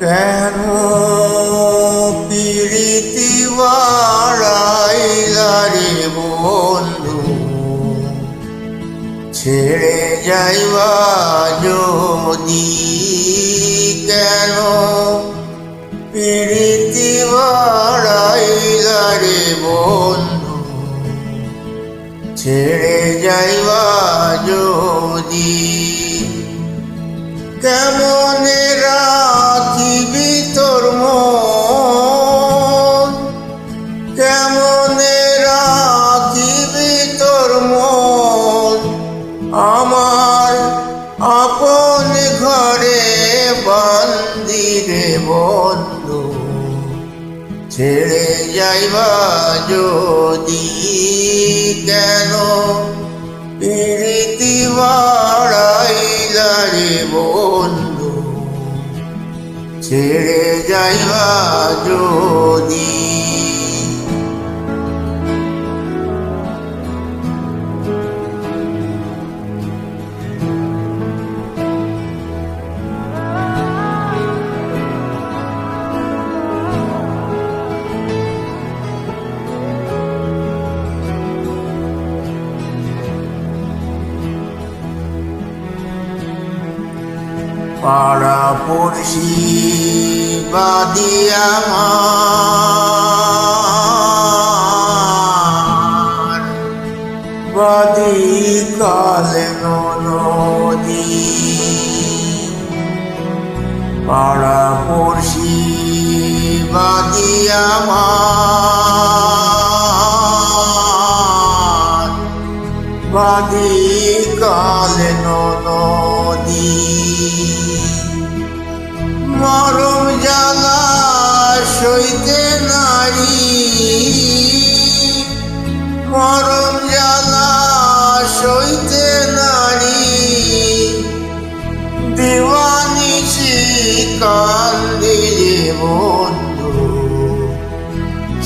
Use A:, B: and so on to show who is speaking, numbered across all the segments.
A: কেন পিরিতি বাড়াইলারে বন্ধু? ছেড়ে যাইবা যদি কেন পিরিতি বাড়াইলারে বন্ধু? ছেড়ে যাইবা যদি কেমন কেমন রাখিবি তোর মন? আমার আপন ঘরে বন্দিরে বন্ধু। ছেড়ে যাইবা যদি কেন? প্রীতি বাড়াইলারে বন্ধু। ছেড়ে যাইবা যদি পাড়া পড়শি বাদি আমার। বাদি কালে নদী পাড়া পড়শি বাদি আমার। বাদি কালে নদী মরম জ্বালা সইতে নারী। মরম জ্বালা সইতে নারী। দিওয়ানিছি কান্দি বন্ধু।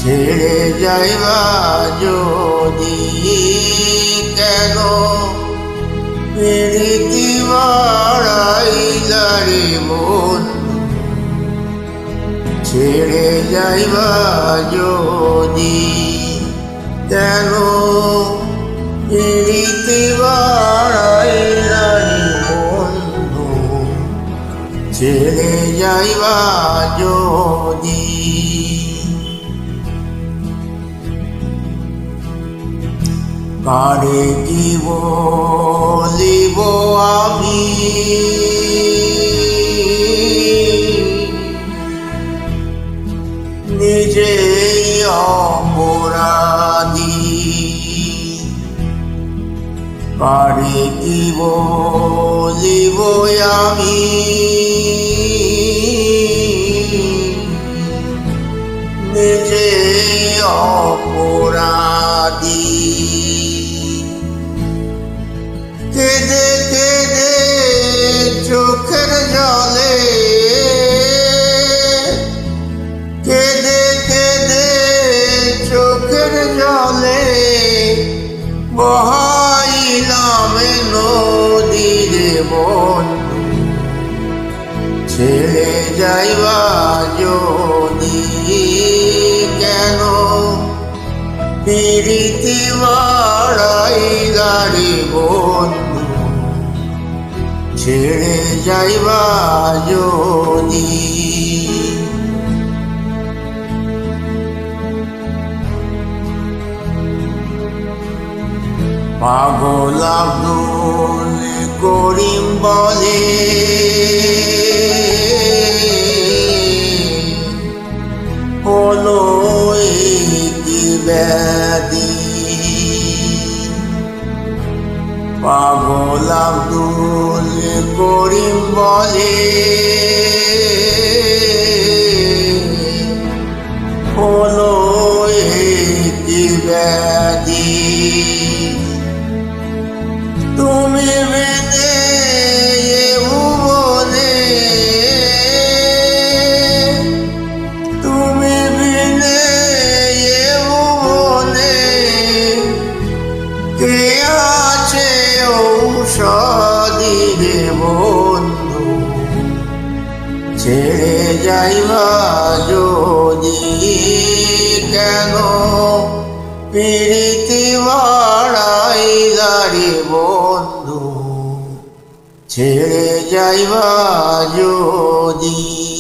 A: ছেড়ে যাইবা যদি কেন? প্রীতি বাড়াইলারে বন্ধু। ছেড়ে যাইবা যদি কেন? প্রীতি বাড়াইলারে বন্ধু। ছেড়ে যাইবা যদি। কারে কি বলিব আমি? কারে দিব দিব আমি। নিজে অপরাধী বন্ধু ছেড়ে যাইবা যদি? কেন? প্রীতি বাড়াইলারে বন্ধু ছেড়ে যাইবা যদি? পাগল আব্দুল করিম বলে। হলো ব্যাধি। পাগল আব্দুল করিম বলে। হলো ব্যাধি। তুমি যাইবা যদি কেন? প্রীতি বাড়াই দাঁড়ি বন্ধু। ছেড়ে যাইবা যদি